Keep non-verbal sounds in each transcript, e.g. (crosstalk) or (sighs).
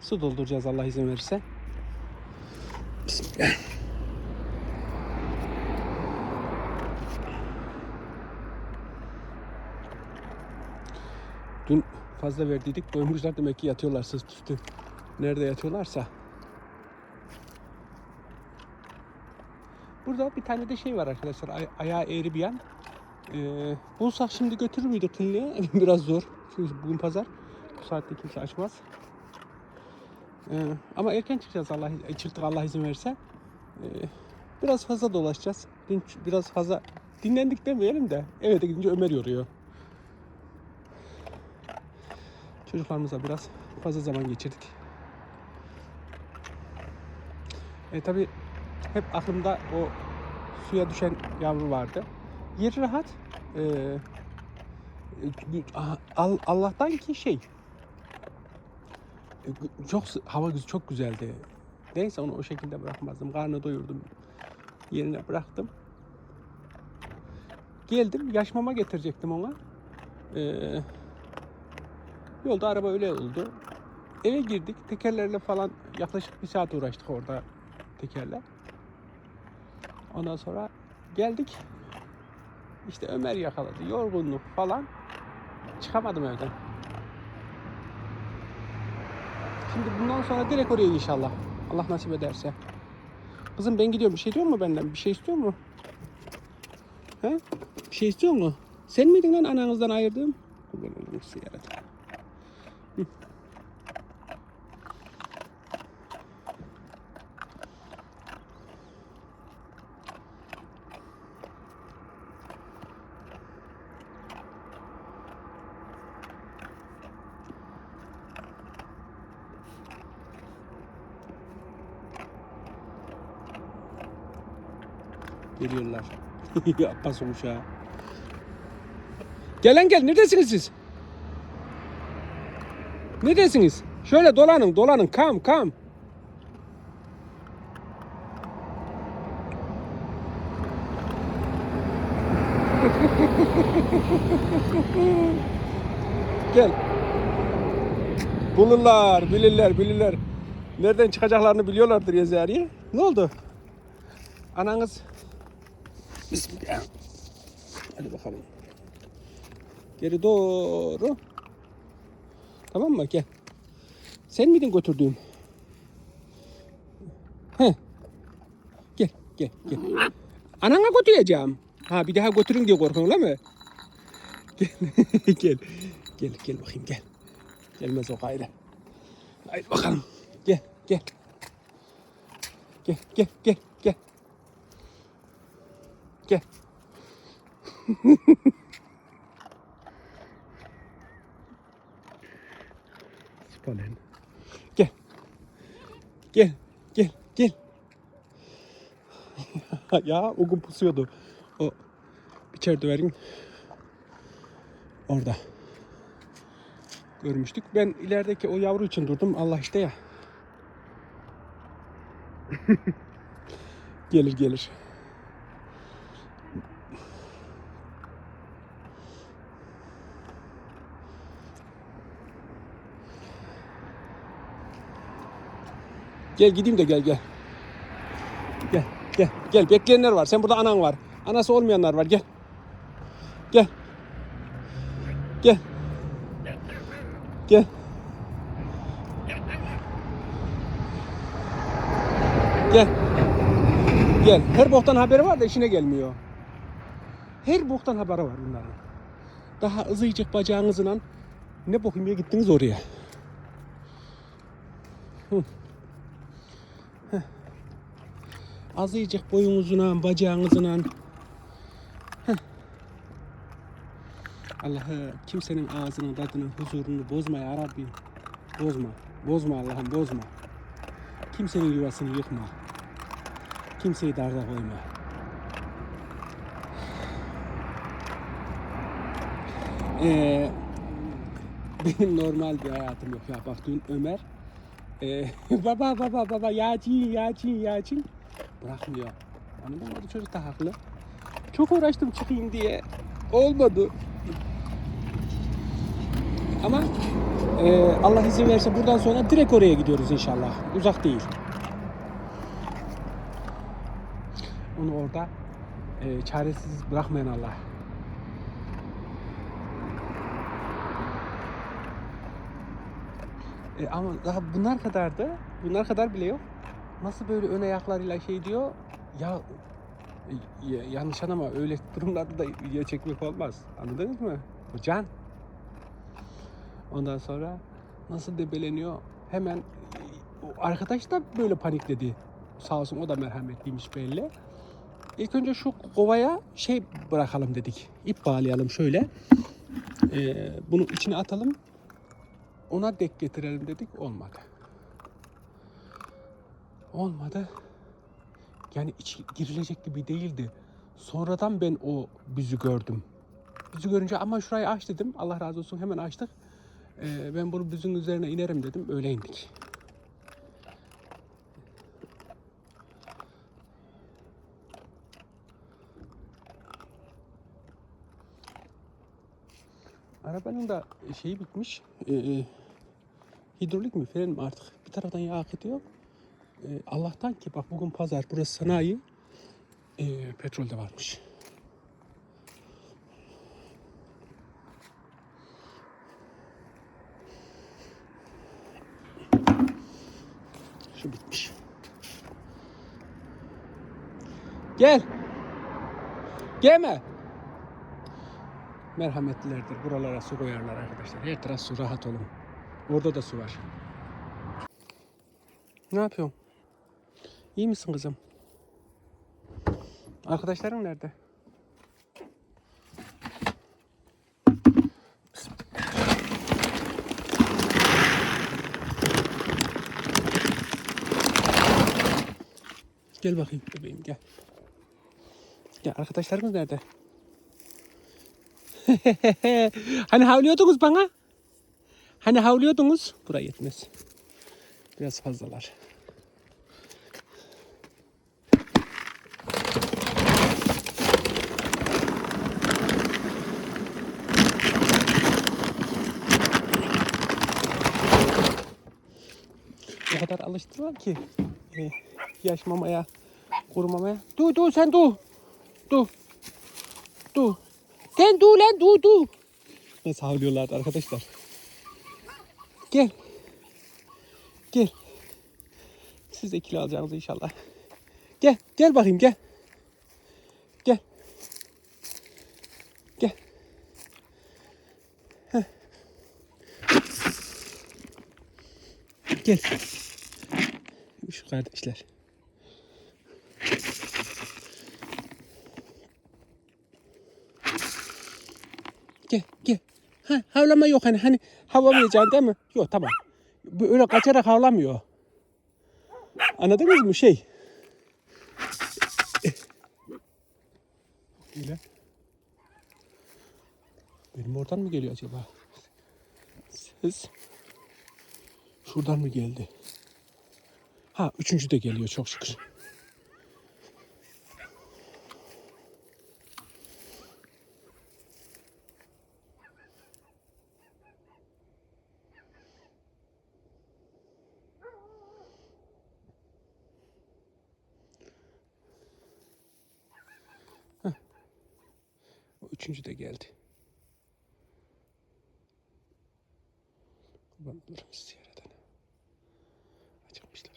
Su dolduracağız Allah izin verirse. Bismillah. Dün fazla verdiydik. Doymuşlar demek ki yatıyorlar sırt üstü. Nerede yatıyorlarsa. Burada bir tane de şey var arkadaşlar. Ay- ayağı eğri bir yan. Ee, bulsak şimdi götürür müydük kliniğe? (laughs) Biraz zor. Çünkü bugün pazar. Bu saatte kimse açmaz. Ee, ama erken çıkacağız Allah e, çıktık Allah izin verirse. Ee, biraz fazla dolaşacağız. Dün biraz fazla dinlendik demeyelim de eve de gidince Ömer yoruyor. Çocuklarımızla biraz fazla zaman geçirdik. E tabi hep aklımda o suya düşen yavru vardı. Yeri rahat. E, Al- Allah'tan ki şey e, çok hava çok güzeldi. Neyse onu o şekilde bırakmazdım. Karnı doyurdum. Yerine bıraktım. Geldim. Yaş mama getirecektim ona. Ee, yolda araba öyle oldu. Eve girdik. Tekerlerle falan yaklaşık bir saat uğraştık orada tekerle. Ondan sonra geldik. İşte Ömer yakaladı. Yorgunluk falan. Çıkamadım evden. Şimdi bundan sonra direkt oraya inşallah. Allah nasip ederse. Kızım ben gidiyorum. Bir şey diyor mu benden? Bir şey istiyor mu? He? Bir şey istiyor mu? Sen miydin lan ananızdan ayırdığım? Ben onu Geliyorlar. (laughs) Abbas olmuş ha. Gelen gel. Neredesiniz siz? Neredesiniz? Şöyle dolanın dolanın. Kam kam. (laughs) gel. Bulurlar, bilirler, bilirler. Nereden çıkacaklarını biliyorlardır Yezeriye. Ne oldu? Ananız Bismillah. Hadi bakalım. Geri doğru. Tamam mı? Gel. Sen miydin götürdüğüm? He. Gel, gel, gel. Anana götüreceğim. Ha bir daha götürün diye korkuyorsun değil mi? Gel, (laughs) gel. Gel, gel bakayım gel. Gelmez o gayrı. Haydi bakalım. Gel, gel. Gel, gel, gel, gel. Spalen. Gel. Gel. Gel. Gel. (laughs) ya o gün pusuyordu. O içeride verin. Orada. Görmüştük. Ben ilerideki o yavru için durdum. Allah işte ya. (laughs) gelir gelir. Gel gideyim de gel gel. Gel gel gel bekleyenler var. Sen burada anan var. Anası olmayanlar var. Gel. Gel. Gel. Gel. Gel. Gel. Her boktan haberi var da işine gelmiyor. Her boktan haberi var bunların. Daha ızıyacak bacağınızla ne bok gittiniz oraya. Azıcık boyunuzla, bacağınızla. Heh. Allah'ı kimsenin ağzını, tadını, huzurunu bozma ya Rabbi. Bozma. Bozma Allah'ım bozma. Kimsenin yuvasını yıkma. Kimseyi darda koyma. Ee, benim normal bir hayatım yok ya. Bak dün Ömer ee, (laughs) baba baba baba yağcın yağcın yağcın bırakmıyor. Anladın mı? Bu çocuk da haklı. Çok uğraştım çıkayım diye. Olmadı. Ama ee, Allah izin verirse buradan sonra direkt oraya gidiyoruz inşallah. Uzak değil. Onu orada ee, çaresiz bırakmayan Allah. E, ama daha bunlar kadar da bunlar kadar bile yok. Nasıl böyle ön ayaklarıyla şey diyor ya, e, ya yanlış anlama öyle durumlarda da video çekmek olmaz. Anladınız mı? Can. Ondan sonra nasıl debeleniyor hemen e, arkadaş da böyle panikledi. Sağ olsun o da merhametliymiş belli. İlk önce şu kovaya şey bırakalım dedik. İp bağlayalım şöyle. Ee, bunu içine atalım ona dek getirelim dedik olmadı. Olmadı. Yani iç girilecek gibi değildi. Sonradan ben o büzü gördüm. Büzü görünce ama şurayı aç dedim. Allah razı olsun hemen açtık. Ee, ben bunu büzün üzerine inerim dedim. Öyle indik. Arabanın da şeyi bitmiş. Ee, hidrolik mi fren mi artık bir taraftan yağ akıtıyor. Ee, Allah'tan ki bak bugün pazar burası sanayi. Ee, petrol de varmış. Şu bitmiş. Gel. Gelme. Merhametlilerdir. Buralara su koyarlar arkadaşlar. Her taraf su rahat olun. Orada da su var. Ne yapıyorsun? İyi misin kızım? Arkadaşların nerede? Gel bakayım bebeğim gel. Gel arkadaşlarımız nerede? (laughs) hani havlıyordunuz bana? Hani havlıyordunuz? Buraya yetmez. Biraz fazlalar. O kadar alıştılar ki e, yaşmamaya, kurumamaya. Dur dur sen dur. Dur. Dur. Sen dur lan dur dur. Nasıl havlıyorlardı arkadaşlar. Gel. Gel. Siz de kilo alacaksınız inşallah. Gel. Gel bakayım gel. Gel. Gel. Heh. Gel. Kardeşler. Gel gel. Ha, havlama yok hani hani havlamayacaksın değil mi? Yok tamam. Öyle kaçarak havlamıyor. Anladınız mı şey? Öyle. Benim oradan mı geliyor acaba? Ses. Şuradan mı geldi? Ha üçüncü de geliyor çok şükür. O üçüncü de geldi. Kurban olurum sizi yaradana. Acıkmışlar.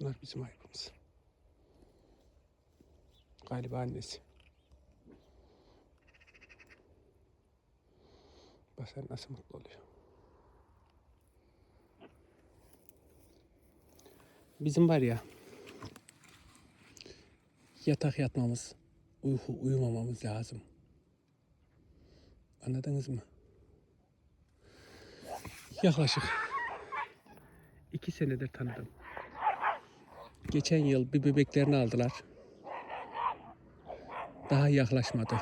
Bunlar bizim aybımız. Galiba annesi. Bak sen nasıl mutlu oluyor. Bizim var ya yatak yatmamız, uyku uyumamamız lazım. Anladınız mı? Yaklaşık iki senedir tanıdım. Geçen yıl bir bebeklerini aldılar. Daha yaklaşmadı.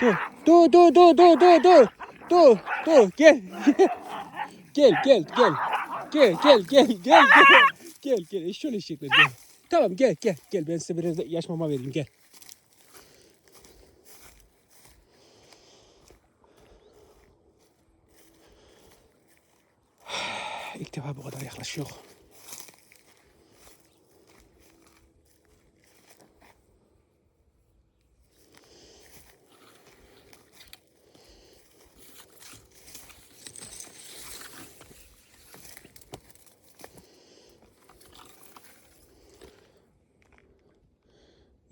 Dur, dur, dur, dur, dur, dur, dur, dur, dur, gel, (laughs) gel, gel, gel, gel, gel, gel, gel, gel, gel, gel, şöyle eşekler gel. Tamam gel, gel, gel, ben size biraz yaş mama vereyim, gel. (sighs) İlk defa bu kadar yaklaşıyor.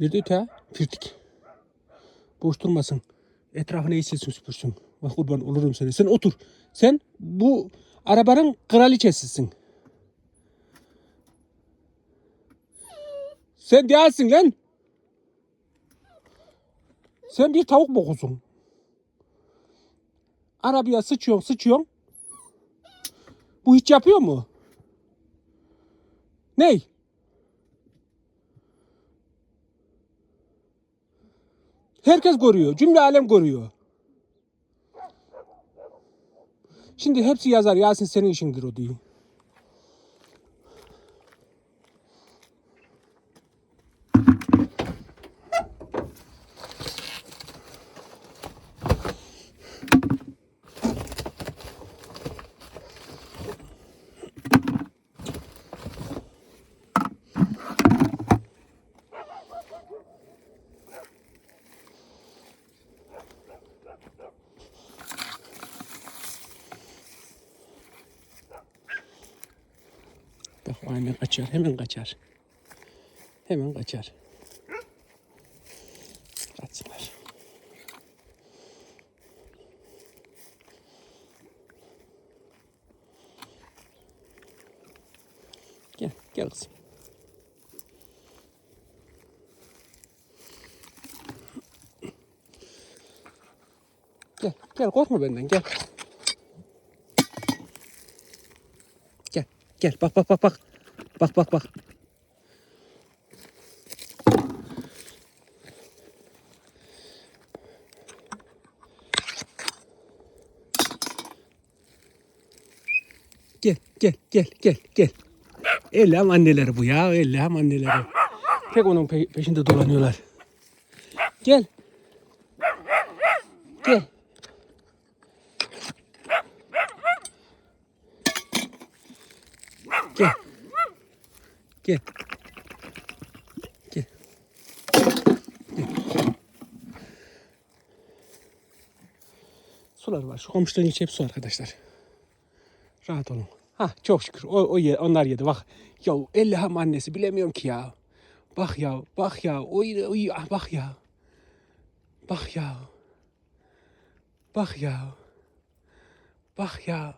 Nerede öte? Firtik. Boş durmasın. Etrafına iyi silsin süpürsün. Bak kurban olurum seni. Sen otur. Sen bu arabanın kraliçesisin. Sen değilsin lan. Sen bir tavuk bokusun. Arabaya sıçıyorsun sıçıyorsun. Bu hiç yapıyor mu? Ney? Herkes görüyor. Cümle alem görüyor. Şimdi hepsi yazar. Yasin senin işindir o diye. Hemen kaçar. Hemen kaçar. Hemen kaçar. Kaçsınlar. Gel, gel kızım. Gel, gel korkma benden gel. Gel, gel bak bak bak bak. Bak bak bak. Gel, gel, gel, gel, gel. Elham anneleri bu ya, elham anneleri. Tek onun pe- peşinde dolanıyorlar. Gel. Gel. Gel. Gel. Gel. Sular var. Şu komşuların içi hep su arkadaşlar. Rahat olun. Ha çok şükür. O, o ye, onlar yedi. Bak. Ya Allah'ım annesi bilemiyorum ki ya. Bak ya. Bak ya. Oy, oy, ah, bak ya. Bak ya. Bak ya. Bak ya.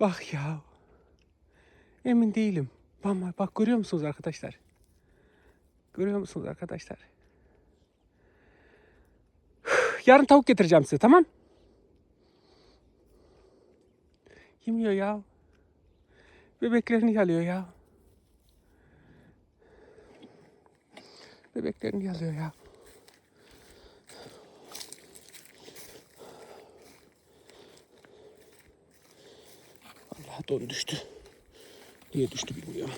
Bak ya. Emin değilim. Ama bak görüyor musunuz arkadaşlar? Görüyor musunuz arkadaşlar? Yarın tavuk getireceğim size tamam? Yemiyor ya. Bebeklerini yalıyor ya. Bebeklerini yalıyor ya. Allah don düştü. и эту штуку берем.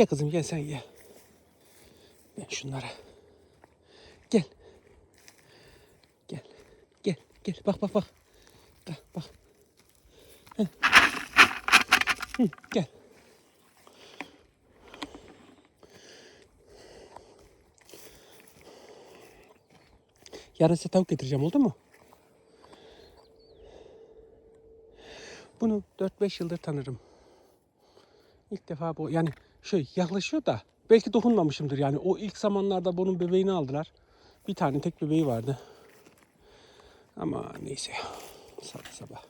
Ye kızım gel sen ye. Ben şunları. Gel. Gel. Gel. Gel. Bak bak bak. Bak bak. Hı, gel. Yarın size tavuk getireceğim oldu mu? Bunu 4-5 yıldır tanırım. İlk defa bu yani şey yaklaşıyor da belki dokunmamışımdır yani. O ilk zamanlarda bunun bebeğini aldılar. Bir tane tek bebeği vardı. Ama neyse. Sabah sabah.